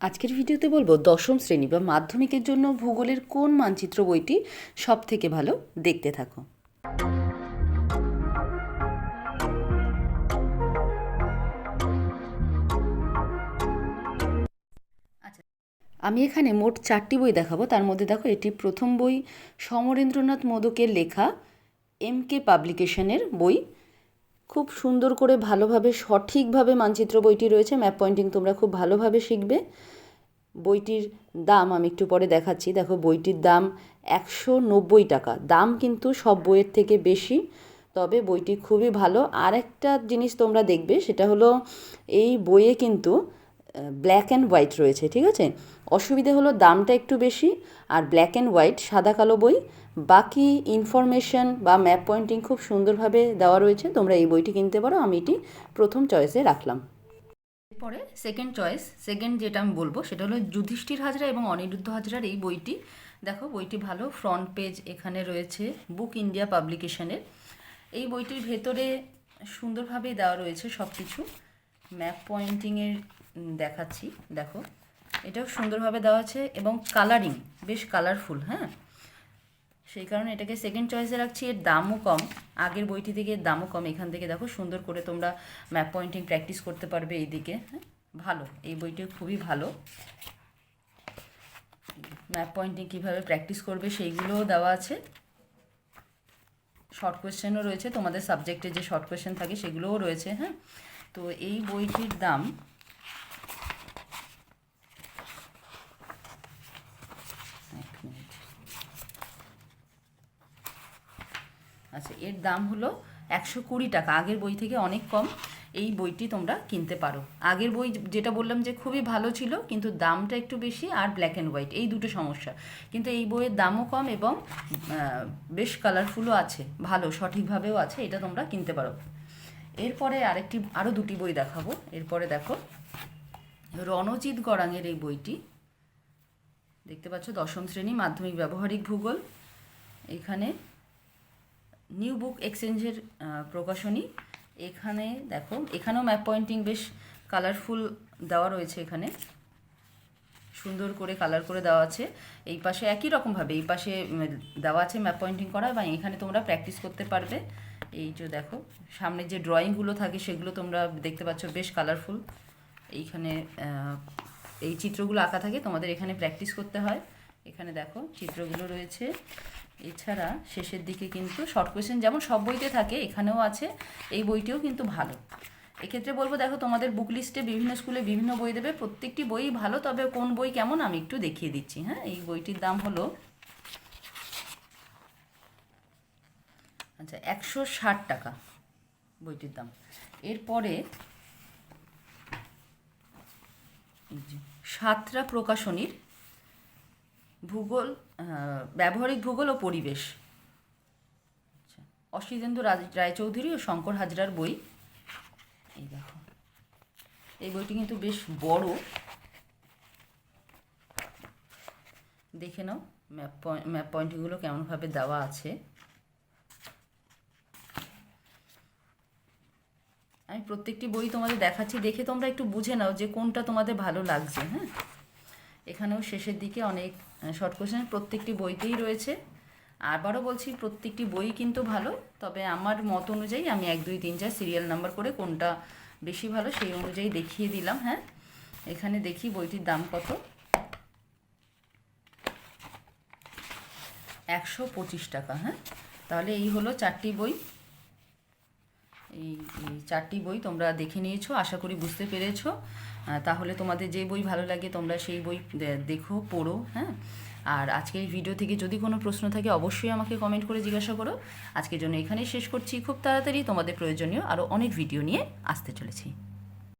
আজকের ভিডিওতে বলব দশম শ্রেণি বা মাধ্যমিকের জন্য ভূগোলের কোন মানচিত্র বইটি সব থেকে ভালো দেখতে থাকো। আচ্ছা আমি এখানে মোট চারটি বই দেখাবো। তার মধ্যে দেখো এটি প্রথম বই সমরেন্দ্রনাথ মোদকের লেখা এম কে পাবলিকেশনের বই। খুব সুন্দর করে ভালোভাবে, সঠিকভাবে মানচিত্র বইটি রয়েছে। ম্যাপ পয়েন্টিং তোমরা খুব ভালোভাবে শিখবে। বইটির দাম আমি একটু পরে দেখাচ্ছি। দেখো, বইটির দাম একশো নব্বই টাকা। দাম কিন্তু সব বইয়ের থেকে বেশি, তবে বইটি খুবই ভালো। আর একটা জিনিস তোমরা দেখবে, সেটা হলো এই বইয়ে কিন্তু ব্ল্যাক অ্যান্ড হোয়াইট রয়েছে, ঠিক আছে? অসুবিধে হলো দামটা একটু বেশি, আর ব্ল্যাক অ্যান্ড হোয়াইট সাদা কালো বই, বাকি ইনফরমেশন বা ম্যাপ পয়েন্টিং খুব সুন্দরভাবে দেওয়া রয়েছে, তোমরা এই বইটি কিনতে পারো, আমি এটি প্রথম চয়েসে রাখলাম। এরপরে সেকেন্ড চয়েস সেকেন্ড যেটা আমি বলব, সেটা হলো যুধিষ্ঠির হাজরা এবং অনিরুদ্ধ হাজরার এই বইটি। দেখো, বইটি ভালো ফ্রন্ট পেজ এখানে রয়েছে বুক ইন্ডিয়া পাবলিকেশনের এই বইটির ভেতরে সুন্দরভাবে দেওয়া রয়েছে সব কিছু ম্যাপ পয়েন্টিংয়ের দেখাচ্ছি, দেখো। এটাও সুন্দরভাবে দেওয়া আছে এবং কালারিং বেশ কালারফুল হ্যাঁ? সেই কারণে এটাকে সেকেন্ড চয়েসে রাখছি, এর দামও কম। আগের বইটি থেকে এর দামও কম। এখান থেকে দেখো, সুন্দর করে তোমরা ম্যাপ পয়েন্টিং প্র্যাকটিস করতে পারবে এইদিকে হ্যাঁ? ভালো, এই বইটি খুবই ভালো। ম্যাপ পয়েন্টিং কীভাবে প্র্যাকটিস করবে সেইগুলোও দেওয়া আছে। শর্ট কোয়েশ্চেনও রয়েছে, তোমাদের সাবজেক্টে যে শর্ট কোয়েশ্চেন থাকে সেগুলোও রয়েছে হ্যাঁ? তো এই বইটির দাম এক মিনিট আচ্ছা এর দাম হলো একশো কুড়ি টাকা। আগের বই থেকে অনেক কম এই বইটি তোমরা কিনতে পারো। আগের বই যেটা বললাম যে খুবই ভালো ছিল, কিন্তু দামটা একটু বেশি আর ব্ল্যাক অ্যান্ড হোয়াইট এই দুটো সমস্যা। কিন্তু এই বইয়ের দামও কম এবং বেশ কালারফুলও আছে, ভালো, সঠিকভাবেও আছে, এটা তোমরা কিনতে পারো। এরপরে আরেকটি আরও দুটি বই দেখাবো। এরপরে দেখো, রণজিৎ গড়াঙের এই বইটি। দেখতে পাচ্ছ, দশম শ্রেণি মাধ্যমিক ব্যবহারিক ভূগোল। এখানে নিউ বুক এক্সচেঞ্জের প্রকাশনী। এখানে দেখো, এখানেও ম্যাপ পয়েন্টিং বেশ কালারফুল দেওয়া রয়েছে এখানে। সুন্দর করে কালার করে দেওয়া আছে। এই পাশে একই রকমভাবে এই পাশে দেওয়া আছে ম্যাপ পয়েন্টিং করা এবং এখানে তোমরা প্র্যাকটিস করতে পারবে। এই যে দেখো, সামনে যে ড্রয়িংগুলো থাকে সেগুলো তোমরা দেখতে পাচ্ছ বেশ কালারফুল। এইখানে এই চিত্রগুলো আঁকা থাকে, তোমাদের এখানে প্র্যাকটিস করতে হয়। এখানে দেখো, চিত্রগুলো রয়েছে। এছাড়া শেষের দিকে কিন্তু শর্ট কোয়েশ্চেন যেমন সব বইতে থাকে, এখানেও আছে, এই বইটিও কিন্তু ভালো। এক্ষেত্রে বলব, দেখো, তোমাদের বুক লিস্টে বিভিন্ন স্কুলে বিভিন্ন বই দেবে, প্রত্যেকটি বই ভালো, তবে কোন বই কেমন আমি একটু দেখিয়ে দিচ্ছি হ্যাঁ? এই বইটির দাম হলো আচ্ছা একশো ষাট টাকা বইটির দাম। এরপরে সাতরা প্রকাশনীর ভূগোল ব্যবহারিক ভূগোল ও পরিবেশ। আচ্ছা অসিতেন্দ্র রায়চৌধুরী ও শঙ্কর হাজরার বই। এই দেখো, এই বইটি কিন্তু বেশ বড়। দেখে নাও, ম্যাপ পয়েন্ট, ম্যাপ পয়েন্টগুলো কেমনভাবে দেওয়া আছে। আমি প্রত্যেকটি বই তোমাদের দেখাচ্ছি, দেখে তোমরা একটু বুঝে নাও যে কোনটা তোমাদের ভালো লাগছে হ্যাঁ? এখানেও শেষের দিকে অনেক শর্ট কোশ্চেন প্রত্যেকটি বইতেই রয়েছে। আবারও বলছি, প্রত্যেকটি বই কিন্তু ভালো, তবে আমার মত অনুযায়ী আমি এক, দুই, তিন, চার সিরিয়াল নাম্বার করে কোনটা বেশি ভালো সেই অনুযায়ী দেখিয়ে দিলাম হ্যাঁ? এখানে দেখি বইটির দাম কত। একশো পঁচিশ টাকা হ্যাঁ? তাহলে এই হলো চারটি বই। এই চারটি বই তোমরা দেখে নিয়েছো, আশা করি বুঝতে পেরেছ। তাহলে তোমাদের যে বই ভালো লাগে তোমরা সেই বই দেখো, পড়ো হ্যাঁ? আর আজকের এই ভিডিও থেকে যদি কোনো প্রশ্ন থাকে, অবশ্যই আমাকে কমেন্ট করে জিজ্ঞাসা করো। আজকের জন্য এখানেই শেষ করছি। খুব তাড়াতাড়ি তোমাদের প্রয়োজনীয় আরও অনেক ভিডিও নিয়ে আসতে চলেছি।